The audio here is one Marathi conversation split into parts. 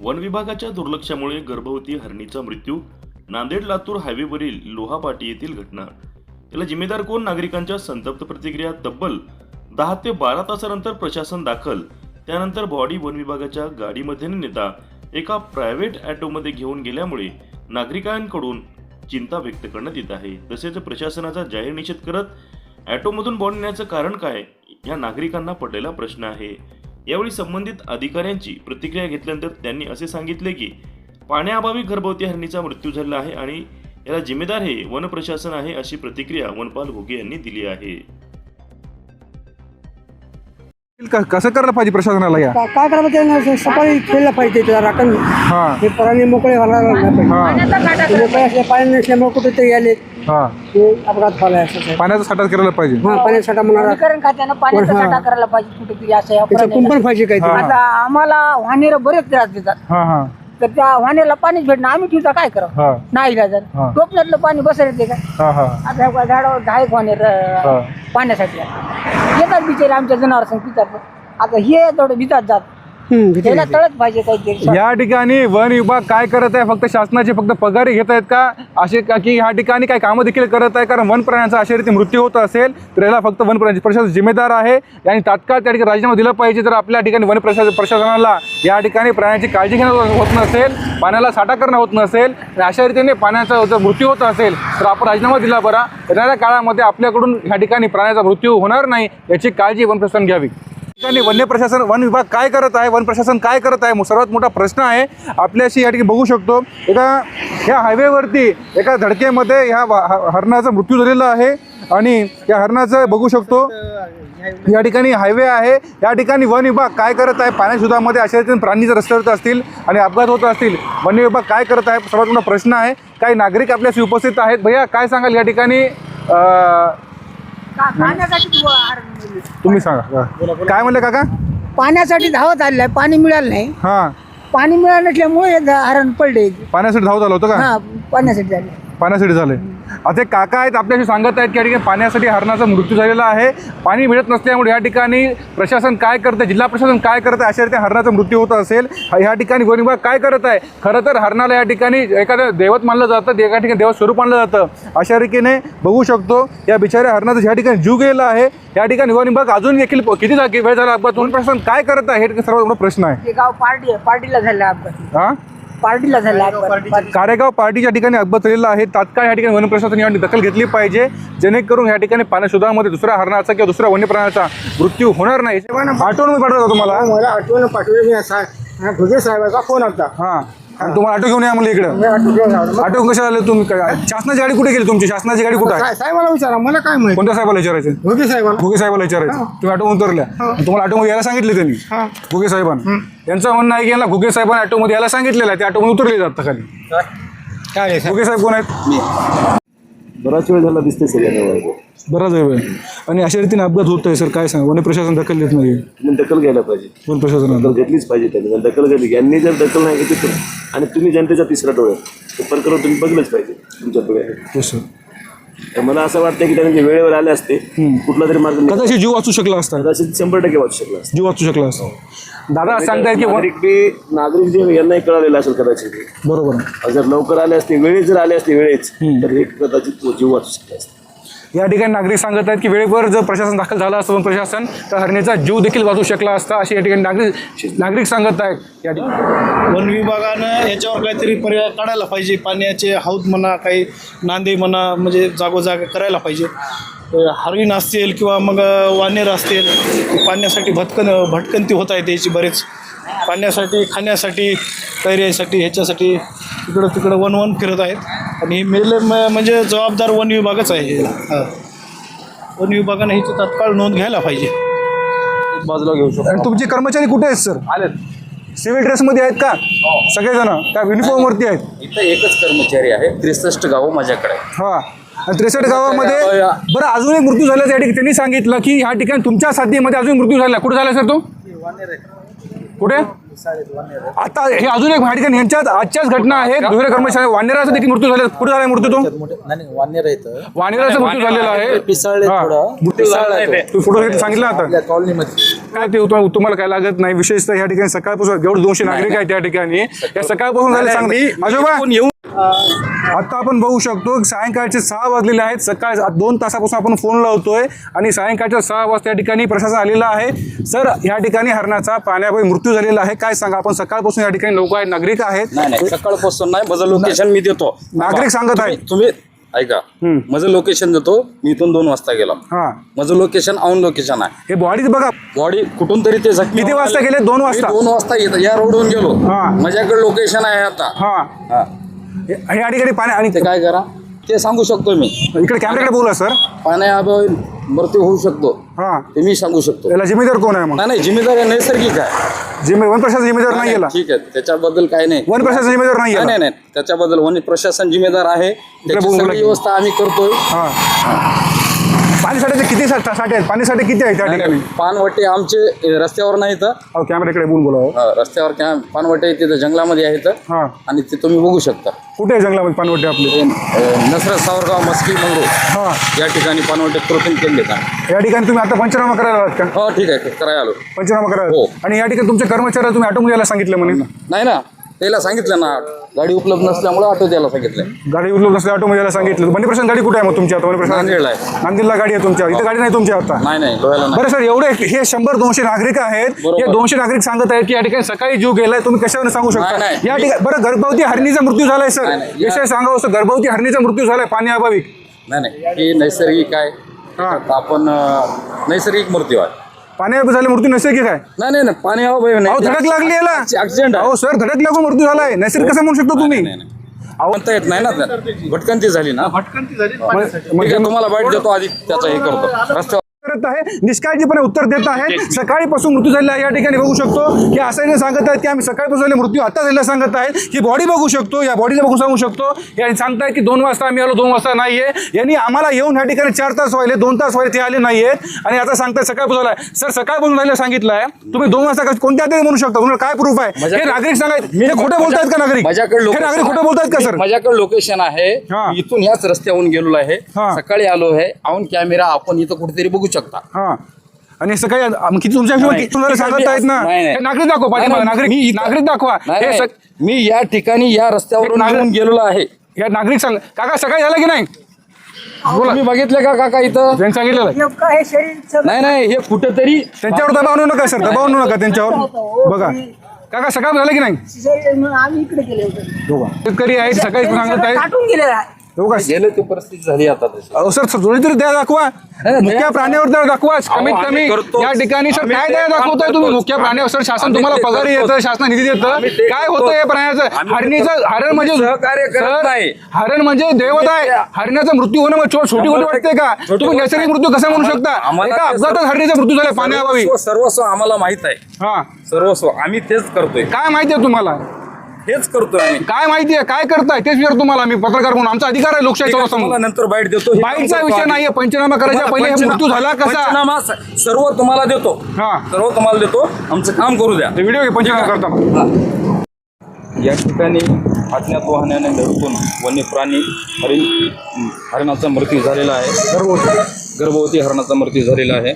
वन विभागाच्या दुर्लक्षामुळे गर्भवती हरणीचा मृत्यू नांदेड लातूर हायवेवरील लोहापाटी येथील घटना. याला जिम्मेदार कोण? नागरिकांच्या संतप्त प्रतिक्रिया तब्बल दहा ते बारा तासानंतर प्रशासन दाखल. त्यानंतर बॉडी वन विभागाच्या गाडीमध्ये नेता एका प्रायव्हेट ॲटोमध्ये घेऊन गेल्यामुळे नागरिकांकडून चिंता व्यक्त करण्यात येत आहे. तसेच प्रशासनाचा जाहीर निषेध करत ॲटोमधून बॉडी नेण्याचं कारण काय? या नागरिकांना पडलेला प्रश्न आहे. यावेळी संबंधित अधिकाऱ्यांची प्रतिक्रिया घेतल्यानंतर त्यांनी असे सांगितले की पाण्याअभावी गर्भवती हरणीचा मृत्यू झाला आहे आणि याला जिम्मेदार हे वन प्रशासन आहे अशी प्रतिक्रिया वनपाल घोगे यांनी दिली आहे. क- कसं करायला पाहिजे प्रशासनाला या? का- काय करावं त्यांना सकाळी खेळलं पाहिजे त्याला राखण. हा. हे प्राणी मोकळे व्हायला नाही पाहिजे हा. ते मोकळे असले पाणी नसल्यामुळे कुठेतरी आले हा. ते अपघात झाला असं. पाण्याचा साठा करायला पाहिजे. हा पाण्यासाठी म्हणा. खात्यानं पाण्याचा हा. साठा करायला पाहिजे कुठेतरी असं या त्याचं. कुंपण पाहिजे काहीतरी. हा. आता आम्हाला वाहनेर बरेच त्रास देतात. हा हा. तर त्या वाहनेला पाणीच भेटणं. आम्ही ठेवता काय करावं? हा. नाही जर. हा. टोपल्यातलं पाणी बसर येते का? हा हा. आता झाडावर वाहनेर हा. पाण्यासाठी येतात बिचारे आमच्या जनावर संग पितात. आता हे थोडं भितात जात. त्याला वाटते. तळत पाहिजे काहीतरी या ठिकाणी वन विभाग काय करत आहे? फक्त शासनाचे फक्त पगारी घेत आहेत का? असे का की ह्या ठिकाणी काय कामं देखील करत आहे? कारण वन प्राण्यांचा अशा रीती मृत्यू होत असेल तर याला फक्त वन प्राणी प्रशासन जिम्मेदार आहे. आणि तात्काळ त्या ठिकाणी राजीनामा दिला पाहिजे. जर आपल्या ठिकाणी वन प्रशासन प्रशासनाला या ठिकाणी प्राण्याची काळजी घेणं होत नसेल पाण्याला साठा करणं होत नसेल आणि अशा रीतीने पाण्याचा जर मृत्यू होत असेल तर आपण राजीनामा दिला बरा. येणाऱ्या काळामध्ये आपल्याकडून ह्या ठिकाणी प्राण्याचा मृत्यू होणार नाही याची काळजी वन प्रशासन घ्यावी. ठिकाणी वन्य प्रशासन वन विभाग काय करत आहे वन प्रशासन काय करत आहे सर्वात मोठा प्रश्न आहे. आपल्याशी या ठिकाणी बघू शकतो. एका ह्या हायवेवरती एका धडकेमध्ये ह्या वा- हरणाचा मृत्यू झालेला आहे. आणि या हरणाचं बघू शकतो. या ठिकाणी हायवे आहे. या ठिकाणी वन विभाग काय करत आहे पाण्याशुद्धामध्ये अशा रीतीने प्राणी जर रस्त्यावर असतील आणि अपघात होत असतील. वन विभाग काय करत आहे सर्वात मोठा प्रश्न आहे. काही नागरिक आपल्याशी उपस्थित आहेत. भैया काय सांगाल या ठिकाणी? का- पाण्यासाठी तू आहार मिळेल. तुम्ही सांगा. काय म्हणलं काका? पाण्यासाठी धावत आलेलं आहे पाणी मिळालं नाही. हां. पाणी मिळालं नसल्यामुळे हे हरण पडले. पाण्यासाठी धावत आलं होतं का? हा पाण्यासाठी झाले पाण्यासाठी झाले. एक काका आहेत आपल्याशी सांगत आहेत की या ठिकाणी पाण्यासाठी हरणाचा मृत्यू झालेला आहे. पाणी मिळत नसल्यामुळे या ठिकाणी प्रशासन काय करतं जिल्हा प्रशासन काय करतं अशा रीती हरणाचा मृत्यू होत असेल. ह्या ठिकाणी वन विभाग काय करत आहे? खरं तर हरणाला या ठिकाणी एखादं दैवत मानलं जातं एका ठिकाणी देव स्वरूप मानलं जातं. अशा रीतीने बघू शकतो या बिचाऱ्या हरणाचा ज्या ठिकाणी जीव गेलेला आहे या ठिकाणी वन विभाग अजून देखील किती जागी वेळ झाला अपघात प्रशासन काय करत आहे? हे सर्वात मोठा प्रश्न आहे. ते गाव पार्टी आहे पार्टीला झालं अपघात. हां? पार्टीला झालं कारेगाव पार्टीच्या ठिकाणी अपघात झालेला आहे. तात्काळ या ठिकाणी वन प्रशासन याची दखल घेतली पाहिजे. जेणेकरून या ठिकाणी पाण्याशोधामध्ये दुसऱ्या हरणाचा किंवा दुसऱ्या वन्य प्राण्याचा मृत्यू होणार नाही. आठवण पाठवतो तुम्हाला? मला आठवण पाठवलं मी असा हा, भुगे साहेबाचा फोन आलता हां. आणि तुम्हाला ऑटो घेऊन या म्हणलं इकडं. ऑटो ऑटो कशा आले. तुम्ही? काय शासनाची गाडी कुठे गेली तुमची? शासनाची गाडी कुठे आहे? साहेब- साहेबाला विचारा मला काय माहिती? कोणत्या साहेबाला विचारायचं? भुगे साहेबाला. भुगे साहेबाला विचारायचं. तुम्ही ऑटो उतरल्या. तुम्हाला ऑटोमध्ये यायला सांगितले त्यांनी. हा. भुगे साहेबांना. यांचं म्हणणं आहे की यांना भुगे साहेबांना ऑटोमध्ये यायला सांगितलेलं आहे. ते ऑटोमध्ये उतरले जातं खाली. काय आहे साहेब? भुगे साहेब कोण आहेत? बराच वेळ झाला दिसते सगळ्यांना बराच वेळ आणि अशा रीतीने अपघात होत आहे सर काय सांगा? वन प्रशासन दखल घेत नाही तुम्ही दखल घ्यायला पाहिजे. वन प्रशासनाला दखल घेतलीच पाहिजे त्यांनी. दखल घेतली यांनी जर दखल नाही घेतली तर आणि तुम्ही जनतेचा तिसरा डोळे ते प्रकरण तुम्ही बघलंच पाहिजे तुमच्या डोळे येस सर तर मला असं वाटतं की त्यांनी वेळेवर आले असते कुठला तरी मार्ग. कदाचित जीव वाचू शकला असता. कदाचित शंभर टक्के वाचू शकला असता. जीव वाचू शकला असता. दादा सांगतायत की नागरिक बी नागरिक जे यांनाही कळालेलं असेल कदाचित. बरोबर. जर लवकर आले असते वेळेत जर आले असते वेळेच तर हे कदाचित जीव वाचू शकला असता. या ठिकाणी नागरिक सांगत आहेत की वेळेवर जर प्रशासन दाखल झालं असतं पण प्रशासन तर हरणीचा जीव देखील वाचू शकला असता अशी या ठिकाणी नागरिक नागरिक सांगत आहेत. या ठिकाणी वन विभागानं याच्यावर काहीतरी पर्याय काढायला पाहिजे. पाण्याचे हौद म्हणा काही नांदे म्हणा म्हणजे जागोजाग करायला पाहिजे. अ, हरिण असतील किंवा मग वानेर असतील पाण्यासाठी भटकन भटकंती होत आहे त्याची बरेच. पाण्यासाठी खाण्यासाठी कैऱ्यासाठी ह्याच्यासाठी इकडं तिकडं वन वन फिरत आहेत. आणि हे मेले म- म्हणजे जबाबदार वन विभागच आहे हे. हा. वन विभागानं ह्याची तात्काळ नोंद घ्यायला पाहिजे. बाजूला घेऊ शकतो. आणि तुमचे कर्मचारी कुठे आहेत सर? सिव्हिल ड्रेसमध्ये आहेत का? सगळेजण? त्या युनिफॉर्मवरती आहेत? इथं एकच कर्मचारी आहे त्रेसष्ट गावं माझ्याकडे. आहे. हा. आणि त्रेसष्ट गावामध्ये बरं अजून एक मृत्यू झाला त्या ठिकाणी त्यांनी सांगितलं की ह्या ठिकाणी तुमच्या साथीमध्ये अजून मृत्यू झाला. कुठे झाला सर तो? कुठे? आता हे अजून एक ठिकाणी यांच्यात आजच्याच घटना आहेत दुसऱ्या कर्मचारी वानेराचा देखील मृत्यू झाला. कुठे झाला मृत्यू तो? वानेराचा मृत्यू झालेला आहे. तू. फोटो सांगितला आता. कॉलनीमध्ये. काय ते तुम- तुम्हाला काय लागत नाही. विशेषतः या ठिकाणी सकाळपासून जेवढे दोनशे नागरिक आहेत त्या ठिकाणी. या सकाळपासून झाले सांग आजोबा! येऊन आता आपण बघू शकतो सायंकाळचे सहा वाजलेले आहेत. सकाळ दोन तासापासून आपण फोन लावतोय आणि सायंकाळच्या सहा वाजता या ठिकाणी प्रशासन आलेलं आहे. सर या ठिकाणी हरणाचा पाण्यामुळे मृत्यू झालेला आहे. काय सांगा आपण? सकाळपासून या ठिकाणी लोक आहेत नागरिक आहेत. नाही सकाळपासून नाही माझं लोकेशन मी देतो. नागरिक सांगत आहेत. तुम्ही- ऐका. माझं लोकेशन देतो. मी इथून दोन वाजता गेलो. हा. माझं लोकेशन ऑन लोकेशन आहे. हे बॉडी बघा. बॉडी कुठून तरी ते जखमी किती वाजता. गेले? दोन वाजता? दोन वाजता येत- या रोडवरून गेलो. हा. माझ्याकडे लोकेशन आहे आता. हा या ठिकाणी पाणी आणि ते काय करा ते सांगू शकतो मी. इकडे कॅमेराकडे बोला सर पाण्याअभावी मृत्यू होऊ शकतो. हा. ते मी सांगू शकतो. याला जिम्मेदार कोण आहे मग? नाही नाही जिम्मेदारी नैसर्गिक आहे. जिम्मे वन प्रशासन जिम्मेदार नाही याला. ठीक आहे त्याच्याबद्दल काही नाही. वन प्रशासन जिम्मेदार नाही नाही याला. नाही नाही त्याच्याबद्दल वन प्रशासन जिम्मेदार आहे. त्याची बोलू सगळी लागले. व्यवस्था आम्ही करतोय. हा. पाणी साठ्याचे किती सा- साठे आहेत? पाणी साठे किती आहेत त्या ठिकाणी? पानवटे आमचे रस्त्यावर नाहीत अहो कॅमेराकडे बोलून बोला अ, रस्त्यावर क्या पानवटे तिथं जंगलामध्ये आहेत हा. आणि ते तुम्ही बघू शकता. कुठे आहे जंगलामध्ये पाणवटे आपले? ते, अ, नसरत सावरगाव मस्की मंगरू हा. या ठिकाणी पानवटे कृत्रिम केले का या ठिकाणी तुम्ही आता पंचनामा करायला आलात का? हो ठीक आहे करायला आलो. पंचनामा करायला हो. आणि या ठिकाणी तुमच्या कर्मचाऱ्याला तुम्ही ऑटोमध्ये यायला सांगितलं म्हणे? नाही ना. त्याला सांगितलं ना गाडी उपलब्ध नसल्यामुळे ऑटो द्यायला सांगितलं. गाडी उचलत नसल्या ऑटोमध्ये यायला सांगितलं. बंडी प्रशासन गाडी कुठे आहे मग तुमची आता बंडी नांदेडला आहे. नांदेडला गाडी आहे तुमच्या. इथं गाडी नाही तुमच्या आता. नाही नाही लोह्याला नाही. बरं सर एवढे हे शंभर दोनशे नागरिक आहेत. बरोबर. हे दोनशे नागरिक सांगत आहेत की या ठिकाणी सकाळी जीव गेलाय तुम्ही कशावर सांगू शकता? नाही, नाही. या ठिकाणी बरं गर्भवती हरणीचा मृत्यू झालाय सर. नाही, नाही. या- विषय सांगावं असं गर्भवती हरणीचा मृत्यू झालाय पाणी अभावी नाही नाही. हे नैसर्गिक आहे. हा. आपण अ, नैसर्गिक मृत्यू आहे. पाणी अभावी झाले मृत्यू नैसर्गिक आहे नाही नाही नाही पाणी अभावी अहो नाही धडक लागली याला. ऍक्सिडेंट आहे. अहो सर धडक लागून मृत्यू झालाय. नैसर्गिक कसं म्हणू शकतो तुम्ही? नाही नाही म्हणता येत नाही ना त्या. भटकंती झाली ना. ठीक मग- आहे तुम्हाला बाईट देतो आधी त्याचं हे करतो. रस्त्यावर करत आहे निष्काळजीपणे उत्तर देत आहे. सकाळीपासून मृत्यू झालेला आहे. या ठिकाणी बघू शकतो की असं नाही सांगत आहेत की आम्ही सकाळपासून झाले मृत्यू आता झालेला सांगत आहेत ही बॉडी बघू शकतो या बॉडीला बघून सांगू शकतो. यांनी सांगतायत की दोन वाजता आम्ही आलो दोन वाजता नाहीये यांनी आम्हाला येऊन या ठिकाणी चार तास व्हायले दोन तास व्हायले ते आले नाहीयेत आणि आता सांगताय सकाळपासून आलाय सर सकाळपासून झालेलं सांगितलं आहे. तुम्ही दोन वाजता का- कोणत्या तरी म्हणू शकता? तुम्हाला काय प्रूफ आहे? हे नागरिक सांगायत हे खोटं बोलतायत का नागरिक? माझ्याकडे नागरिक खोटं आहे. बोलतायत का सर? माझ्याकडे लोकेशन आहे. इथून याच रस्त्यावरून गेलेलो आहे. हा. सकाळी आलो आहे. ऑन कॅमेरा आपण इथं कुठेतरी बघू शकता. हा. आणि सकाळी आम- किती तुमच्या हिशोबाने नाही. किती तुम्हाला सांगत आहेत ना? नाही, नाही. हे नागरिक दाखवा पाठीमागे नाही, नाही, मी नागरिक इथं- नागरिक दाखवा. नाही, हे नाही. सक- मी या ठिकाणी या रस्त्यावरून नागरिक- येऊन गेलेलो आहे. या नागरिक सांग काका सकाळी झालं की नाही? बोला. तुम्ही बघितलं का काका इथं? त्यांनी सांगितलेलं आहे. नेमकं हे शरीर सगळं- नाही नाही. हे कुठेतरी त्यांच्यावर दबाव आणू नका सर. दबाव आणू नका त्यांच्यावर. बघा. काका सकाळ झालं की नाही? शरीर म्हणून आम्ही इकडे गेले होते. शेतकरी आहेत सकाळी सांगत आहेत. काटून आहे. हो का? गेलं ती परिस्थिती झाली आता तशी अहो सर थोडी तरी द्या दाखवा मुख्य द्या. प्राण्यावर तर दाखवा कमीत कमी. या ठिकाणी सर आम्ही काय ते द्या काम दाखवताय तुम्ही करतोच. मुख्य प्राण्यावर सर शासन आम्ही तुम्हाला ते पगार करतोच. येतं शासन निधी देतं आम्ही ते काय करतोच. होतं हे प्राण्याचं आम्ही ते हरणीचं करतोच. हरण म्हणजे सहकार्य करत सर, नाही. हरण म्हणजे देवत आहे हरण्याचा मृत्यू होणं छो- छोटी गोष्ट वाटते का छोटी तुम्ही गोष्ट नैसर्गिक. मृत्यू कसा म्हणू शकता आम्हाला एका ते अपघातात सर्व- हरणीचा मृत्यू झाला पाण्याअभावी सर्वस्व सर्वस्व आम्हाला माहीत आहे हा सर्वस्व आम्ही तेच करतोय काय माहिती आहे तुम्हाला हेच करतोय आम्ही. काय माहिती आहे काय करताय? तेच विचार तुम्हाला मी. पत्रकार म्हणून. आमचा अधिकार आहे लोकशाही तुम्हाला नंतर बाईट देतो. हे बाईटचा विषय करतो नाहीये. पंचनामा करायच्या पहिले हे पंचना- मृत्यू झाला कसा? पंचनामा स- सर्व तुम्हाला देतो. हा. सर्व तुम्हाला देतो. आमचं काम करू द्या. व्हिडिओ घे पंचनामा करताना या ठिकाणी अज्ञात वाहनाने धडकून वन्य प्राणी हरिण हरणाचा मृत्यू झालेला आहे. गर्भवती हरणाचा मृत्यू झालेला आहे.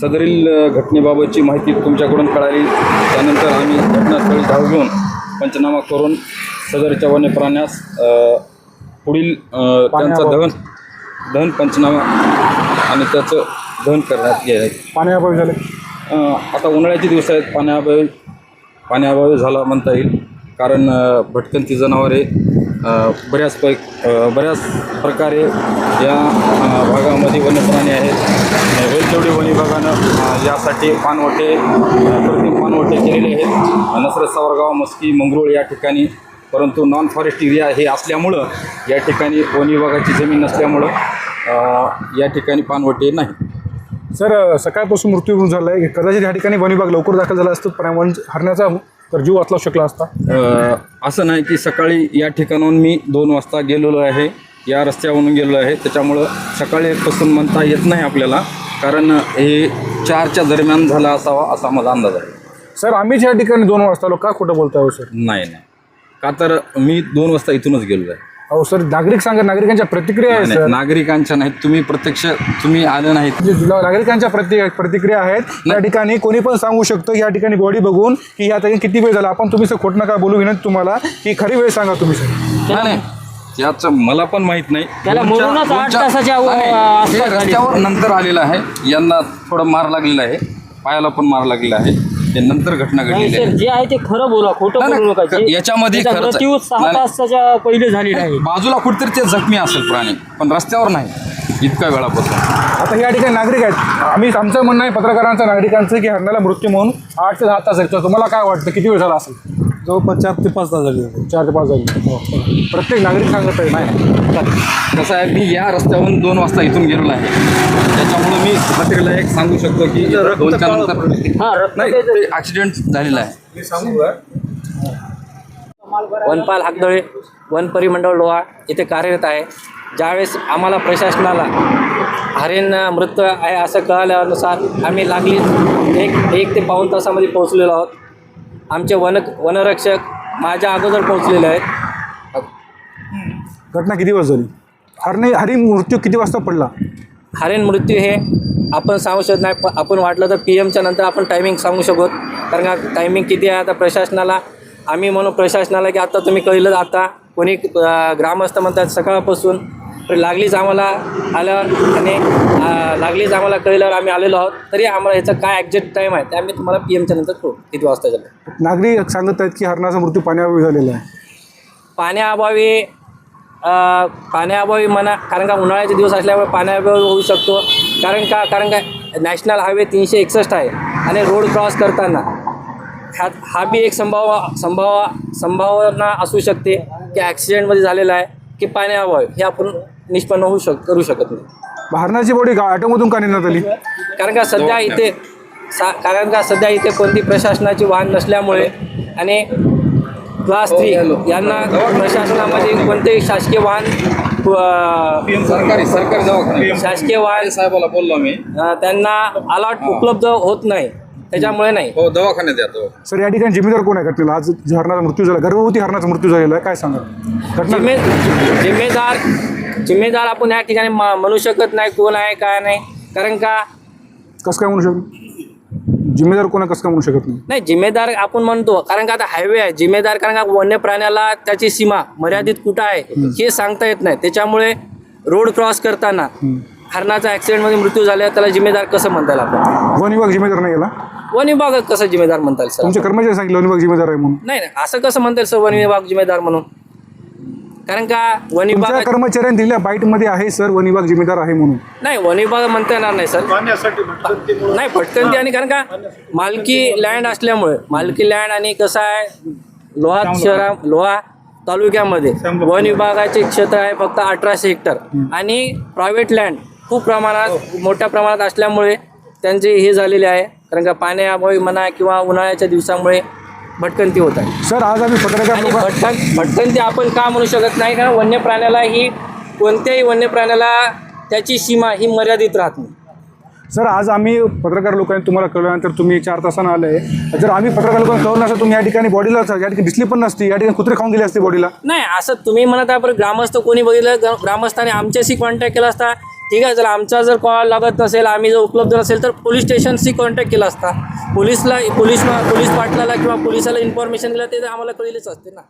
सदरील अ, घटनेबाबतची माहिती तुमच्याकडून कळाली. त्यानंतर आम्ही घटनास्थळी धाव घेऊन पंचनामा करून सदरच्या वन्य प्राण्यास पुढील त्यांचा दहन दहन पंचनामा आणि त्याचं दहन करण्यात गेलं पाण्याअभावी झाले. आता उन्हाळ्याचे दिवस आहेत. पाण्याअभावी पाण्याअभावी झाला म्हणता येईल. कारण भटकंती जनावरे बऱ्याच पै बऱ्याच प्रकारे या भागामध्ये वन्यप्राणी आहेत. तेवढे वन विभागानं यासाठी पानवटे कृत्रिम पानवटे केलेले आहेत. नसरत सावरगाव मस्की मंगरूळ या ठिकाणी. परंतु नॉन फॉरेस्ट एरिया हे असल्यामुळं या ठिकाणी वन विभागाची जमीन नसल्यामुळं या ठिकाणी पानवटे नाही. सर सकाळपासून मृत्यू होऊन झालाय. कदाचित या ठिकाणी वन विभाग लवकर दाखल झाला असतं. वन हरण्याचा तर जीव वाचला शकला असता. असं नाही की सकाळी या ठिकाणाहून मी दोन वाजता गेलेलो आहे. या रस्त्यावरून गेलेलो आहे. त्याच्यामुळं सकाळीपासून म्हणता येत नाही आपल्याला. कारण हे चारच्या दरम्यान झाला असावा असा माझा अंदाज आहे. सर आम्हीच या ठिकाणी दोन वाजता आलो का खोटं बोलताय हो सर नाही नाही. का तर मी दोन वाजता इथूनच गेलो आहे अहो सर नागरिक सांगा नागरिकांच्या प्रतिक्रिया आहे नाही, सर. नागरिकांच्या नाहीत तुम्ही प्रत्यक्ष तुम्ही आले नाहीत. जे जुला- नागरिकांच्या प्रति प्रतिक्रिया आहेत. या ठिकाणी कोणी पण सांगू शकतो या ठिकाणी बॉडी बघून की या ठिकाणी किती वेळ झाला. आपण तुम्ही सर खोट नका बोलू विनंती तुम्हाला की खरी वेळ सांगा तुम्ही सर. नाही, नाही. याचं मला पण माहीत नाही. त्याला दोनच्या- म्हणूनच आठ दोनच्या- तासाच्या नाही, नाही, आसपास हे झाली. रस्त्यावर नंतर आलेलं आहे. यांना थोडं मार लागलेला आहे. पायाला पण मार लागलेला आहे. ते नंतर घटना नाही घडलेली सर आहे. जे आहे ते खरं बोला. खोटं नाही, बोलू नका. नाही, जे- याच्यामध्ये त्याचा खरंच आहे. मृत्यू सहा नाही, नाही. तासाच्या पहिले झालेला आहे. बाजूला कुठेतरी ते जखमी असेल प्राणी पण रस्त्यावर नाही. इतक्या वेळापासून. आता या ठिकाणी नागरिक आहेत. आम्ही आमचं म्हणणं आहे पत्रकारांचं नागरिकांचं की हरणाला मृत्यू म्हणून आठ ते दहा तास आहे तर तुम्हाला काय वाटतं? किती वेळ झाला असेल? जवळपास चार ते पाच तास झाले. चार ते पाच झाली. प्रत्येक नागरिक सांगत आहे. नाही. कसं आहे मी या रस्त्यावरून दोन वाजता इथून गेलेलो आहे. त्याच्यामुळे मी खात्रीला एक सांगू शकतो की नंतर हा रक्त नाही ॲक्सिडेंट झालेला आहे. वनपाल हाकदळे वन परिमंडळ लोहा इथे कार्यरत आहे. ज्यावेळेस आम्हाला प्रशासनाला हरेन मृत आहे असं कळाल्यानुसार आम्ही लागली एक एक ते पाऊण तासामध्ये पोहोचलेलो आहोत. आमचे वन वनरक्षक माझ्या अगोदर पोहोचलेले आहेत. घटना किती वाजता झाली? हरणे हरी मृत्यू किती वाजता पडला? हरेन मृत्यू हे आपण सांगू शकत नाही पण आपण वाटलं तर पी एमच्या नंतर आपण टायमिंग सांगू शकत. कारण का टायमिंग किती आहे आता प्रशासनाला? आम्ही म्हणू प्रशासनाला की आता तुम्ही कळलं आता. कोणी ग्रामस्थ म्हणतात सकाळपासून तर लागलीच आम्हाला आल्यावर आणि लागलीच आम्हाला कळल्यावर आम्ही आलेलो आहोत. तरी आम्हाला ह्याचा काय ॲक्झॅक्ट टाईम आहे ते आम्ही तुम्हाला पी एमच्या नंतर कळू किती वाजता झालं. नागरिक सांगत आहेत की हरणाचा मृत्यू पाण्यावर झालेला आहे. पाण्याअभावी पाण्याअभावी म्हणा कारण का उन्हाळ्याचे दिवस असल्यामुळे पाण्याअभावी होऊ शकतो. कारण का कारण का नॅशनल हायवे तीनशे एकसष्ट आहे आणि रोड क्रॉस करताना ह्या हा बी एक संभाव संभाव संभावना असू शकते की ॲक्सिडेंटमध्ये झालेला आहे की पाण्याअभावी हे आपण निष्पन्न होऊ शक करू शकत नाही. हरणाची बॉडी गा ऑटोमधून का नेण्यात आली? कारण का सध्या इथे सा कारण का सध्या इथे कोणती प्रशासनाची वाहन नसल्यामुळे आणि क्लास थ्री यांना प्रशासनामध्ये कोणतेही शासकीय वाहन अ, सरकारी सरकारी दवाखाना. शासकीय वाहन साहेबाला बोललो मी अ, त्यांना अलॉट उपलब्ध होत नाही. त्याच्यामुळे नाही. हो दवाखान्यात या दवाखान्यात. सर या ठिकाणी जिम्मेदार कोण आहे घटनेला आज हरणाचा मृत्यू झाला. गर्भवती हरणाचा मृत्यू झालेला आहे. काय सांगा? घटना जिम्मे जिम्मेदार जिम्मेदार आपण या ठिकाणी म्हणू शकत नाही कोण आहे काय नाही. कारण का? कसं काय म्हणू शकतो? जिम्मेदार कोण कसं काय म्हणू शकत नाही? नाही जिम्मेदार आपण म्हणतो. कारण का आता हायवे आहे. जिम्मेदार कारण का वन्य प्राण्याला त्याची सीमा मर्यादित कुठं आहे हे सांगता येत नाही. त्याच्यामुळे रोड क्रॉस करताना हरणाचा ॲक्सिडेंटमध्ये मृत्यू झाला त्याला जिम्मेदार कसं म्हणता येईल आपण? वन विभाग जिम्मेदार नाही गेला वन विभाग कसं जिम्मेदार म्हणता येईल सर? तुमचे कर्मचारी सांगितलं वन विभाग जिम्मेदार आहे म्हणून. नाही नाही असं कसं म्हणता येईल सर वन विभाग जिम्मेदार म्हणून? कारण का वन तुमच्या विभाग कर्मचाऱ्यांनी दिलेल्या बाईटमध्ये आहे सर वन विभाग जिम्मेदार आहे म्हणून. नाही वन विभाग म्हणता येणार नाही सर. पाण्यासाठी भटकंतीमुळे नाही भटकंती आणि कारण का मालकी लँड असल्यामुळे मालकी लँड आणि कसं आहे लोहा शहरा लोहा. तालुक्यामध्ये वन विभागाचे क्षेत्र आहे फक्त अठराशे हेक्टर. आणि प्रायव्हेट लँड खूप प्रमाणात मोठ्या प्रमाणात असल्यामुळे त्यांचे हे झालेले आहे. कारण का पाण्याअभावी म्हणा किंवा उन्हाळ्याच्या दिवसामुळे भटकंती होत आहे. सर आज आम्ही पत्रकार आणि लोक भटकन भटकंती आपण का म्हणू शकत नाही? कारण वन्य प्राण्याला ही कोणत्याही वन्य प्राण्याला त्याची सीमा ही मर्यादित राहत नाही. सर आज आम्ही पत्रकार लोकांनी तुम्हाला कळल्यानंतर तुम्ही चार तासानं आले. जर आम्ही पत्रकार लोकांना कळलं नसतं तुम्ही या ठिकाणी बॉडीला या ठिकाणी दिसली पण नसती. या ठिकाणी कुत्रे खाऊन गेली असते बॉडीला नाही असं तुम्ही म्हणत आहे पण ग्रामस्थ कोणी बघितलं? ग्रा- ग्रामस्थाने आमच्याशी कॉन्टॅक्ट केला असता. ठीक आहे जर आमचा जर कॉल लागत नसेल आम्ही जर उपलब्ध नसेल तर पोलीस स्टेशनशी कॉन्टॅक्ट केला असता. पोलीसला पोलीस पोलीस पाटलाला किंवा पोलिसाला इन्फॉर्मेशन दिलं ते तर आम्हाला कळलेच असते ना.